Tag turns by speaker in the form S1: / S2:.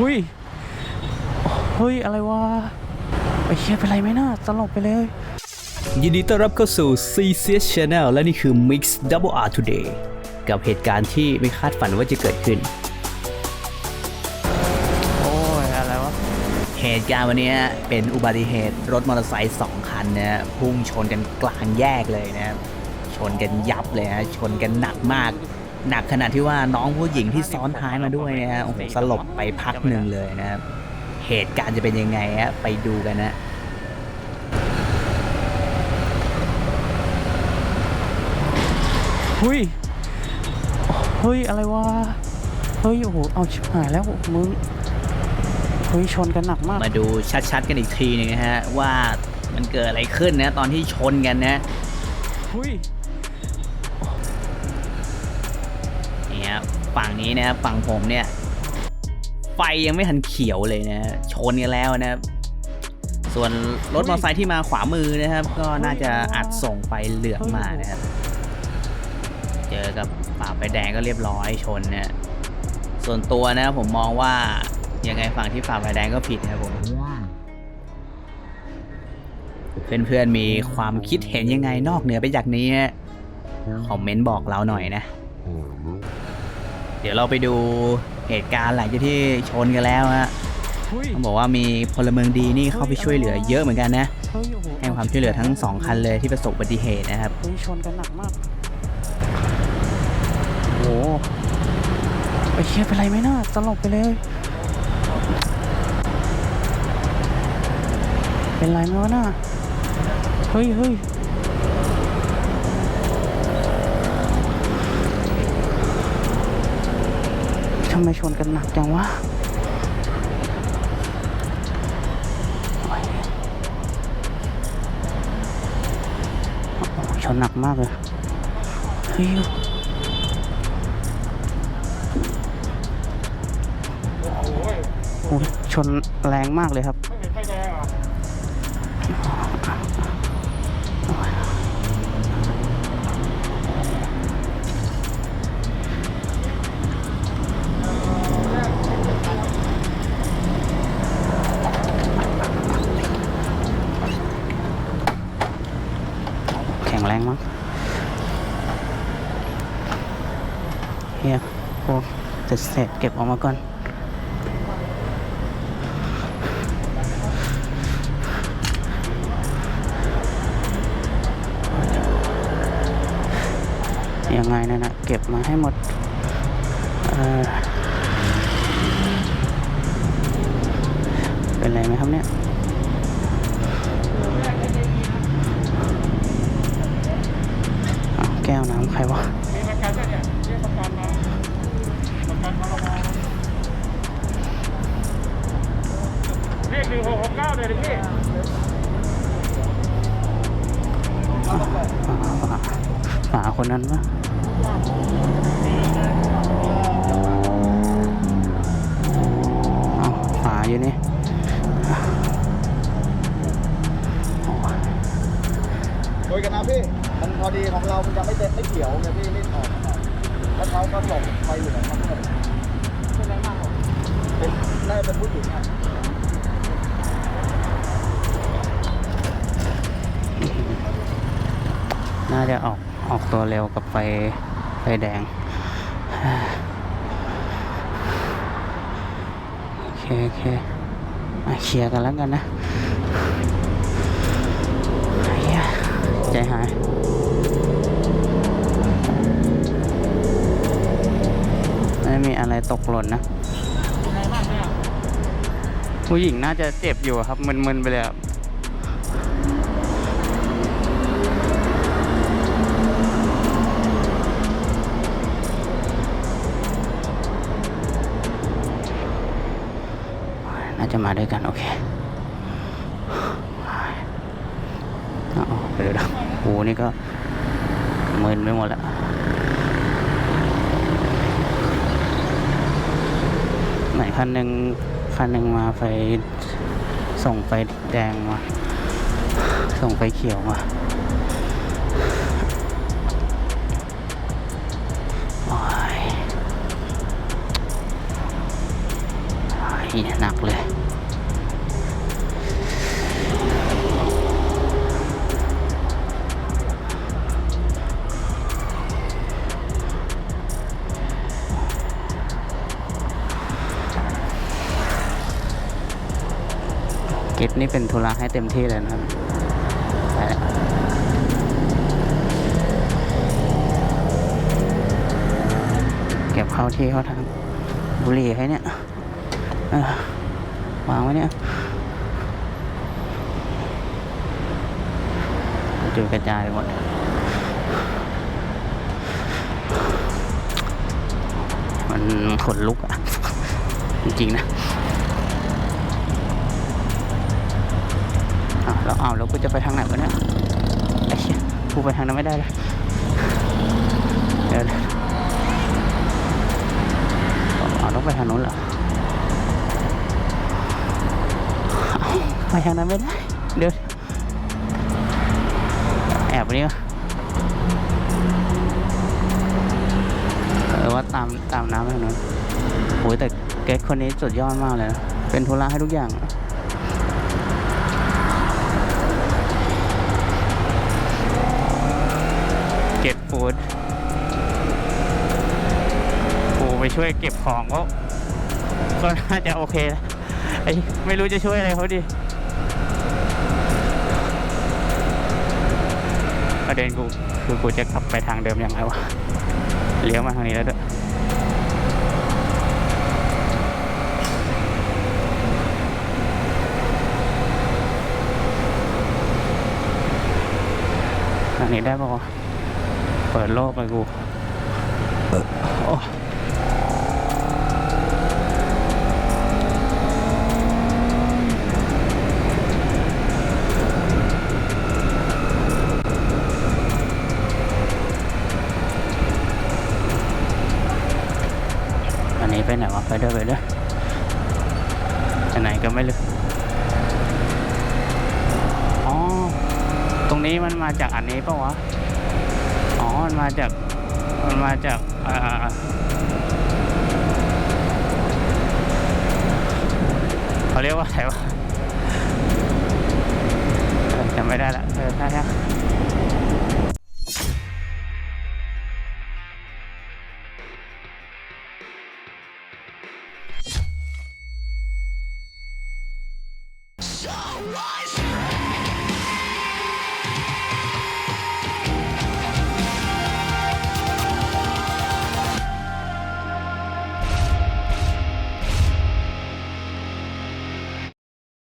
S1: หุยเฮ้ย อะไรวะไอ้เฮียเป็นไรไหมน่าตลกไปเลย
S2: ยินดีต้อนรับเข้าสู่ CCS Channel และนี่คือ Mix Double R Today กับเหตุการณ์ที่ไม่คาดฝันว่าจะเกิดขึ้น
S1: โอ้ย อะไรวะ
S2: เหตุการณ์วันนี้เป็นอุบัติเหตุรถมอเตอร์ไซค์สองคันนะพุ่งชนกันกลางแยกเลยนะชนกันยับเลยฮะชนกันหนักมาก หนักขนาดที่ว่าน้องผู้หญิงที่ซ้อนท้ายมาด้วยนะฮะโอ้โหสลบไปพักหนึ่งเลยนะครับ เหตุการณ์จะเป็นยังไงฮะไปดูกันนะ
S1: เฮ้ยเฮ้ยอะไรวะเฮ้ยโอ้โหเอาชิบหายแล้วมึงเฮ้ยชนกันหนักมาก
S2: มาดูชัดๆกันอีกทีหนึงนะฮะว่ามันเกิดอะไรขึ้นนะตอนที่ชนกันนะ
S1: เฮ้ย
S2: ฝั่งนี้นะครับฝั่งผมเนี่ย ไฟยังไม่ทันเขียวเลยนะชนกันแล้วนะครับ ส่วนรถมอเตอร์ไซค์ที่มาขวามือนะครับ ก็น่าจะอัดส่งไฟเหลืองมานะครับ เจอกับป่าไฟแดงก็เรียบร้อยชนเนี่ยส่วนตัวนะผมมองว่ายังไงฝั่งที่ฝ่าไฟแดงก็ผิดนะครับผมเพื่อนๆมีความคิดเห็นยังไงนอกเหนือไปจากนี้คอมเมนต์บอกเราหน่อยนะ เดี๋ยวเราไปดูเหตุการณ์หลังจากที่ชนกันแล้วฮะ
S1: เฮ้ย
S2: ต้องบอกว่ามีพลเมืองดีนี่เข้าไปช่วยเหลือเยอะเหมือนกันนะ
S1: เฮ้ยโอ้โห
S2: ให้ความช่วยเหลือทั้งสองคันเลยที่ประสบอุบัติเหตุนะครับ
S1: เฮ้ยชนกันหนักมากโอ้โหไอ้เฮียเป็นไรไหมน่าตลกไปเลย เป็นไรไหมวะน่าเฮ้ยเฮ้ยำไมชนกันหนักจังวะโอ้ยโอ้โหชนหนักมากเลยเฮ้ยโอ้ยชนแรงมากเลยครับ งมั้งเฮียพวกเศษเศษเก็บออกมาก่อน ยังไงนะนะเก็บมาให้หมด เป็นไรไหมครับเนี่ย
S3: หนึ่งหกหกเก้าเลยดิพี่
S1: ฝาฝาฝาคนนั้นปะเอาฝาอยู่นี่
S4: โดยกันนะพี่ มันพอดีของเรา มันจะไม่เต็มไม่เขียวไงพี่รีบออกมาหน่อยแล้วเขาก็ส่งไฟเหลืองมาเพิ่มเป็นไรมากเป็นน่าจะเป็นผู้หญิงอะ
S1: น่าจะออกออกตัวเร็วกับไฟไฟแดง โอเค โอเคมาเคลียร์กันแล้วกันนะหายใจหายไม่มีอะไรตกหล่นนะผู้หญิงน่าจะเจ็บอยู่ครับมึนๆไปเลยครับ น่าจะมาด้วยกัน โอเคเอาเดี๋ยวเดี๋ยวโอ้โหนี่ก็มึนไปหมดแล้วไหนคันหนึ่งคันหนึ่งมาไฟส่งไฟแดงมา ส่งไฟเขียวมา นี่หนักเลยกิฟนี่เป็นธุระให้เต็มที่เลยนะครับไปแล้วเก็บเข้าที่เขาทางบุหรี่ให้เนี่ย วางไว้เนี่ยจุดกระจายไปหมดมันขนลุกอะจริงๆนะอ้าวแล้วอ้าวแล้วกูจะไปทางไหนวะเนี่ยไอ้เหี้ยกูไปทางนั้นไม่ได้เลยเดี๋ยวอ้าต้องไปทางนู้นเหรอ ไปทางนั้นไม่ได้ เดี๋ยว แอบไปนี่เออว่าตามตามน้ำไปทางนู้นโอ้ยแต่เก๊กคนนี้สุดยอดมากเลยนะ เป็นธุระให้ทุกอย่างเก็บฟูดกูไปช่วยเก็บของก็ก็น่าจะโอเคนะไอ้ไม่รู้จะช่วยอะไรเขาดิ ประเด็นกูคือกูจะกลับไปทางเดิมยังไงวะเลี้ยวมาทางนี้แล้วด้วยทางนี้ได้ปะวะเปิดโลกเลยกู ไปไหนวะไปด้วยไปด้วยไปไหนก็ไม่รู้อ๋อ ตรงนี้มันมาจากอันนี้ปะวะ อ๋อ มันมาจาก มันมาจากอ่าเขาเรียกว่าอะไรวะจำไม่ได้ละเออใช่ใช่
S5: So what?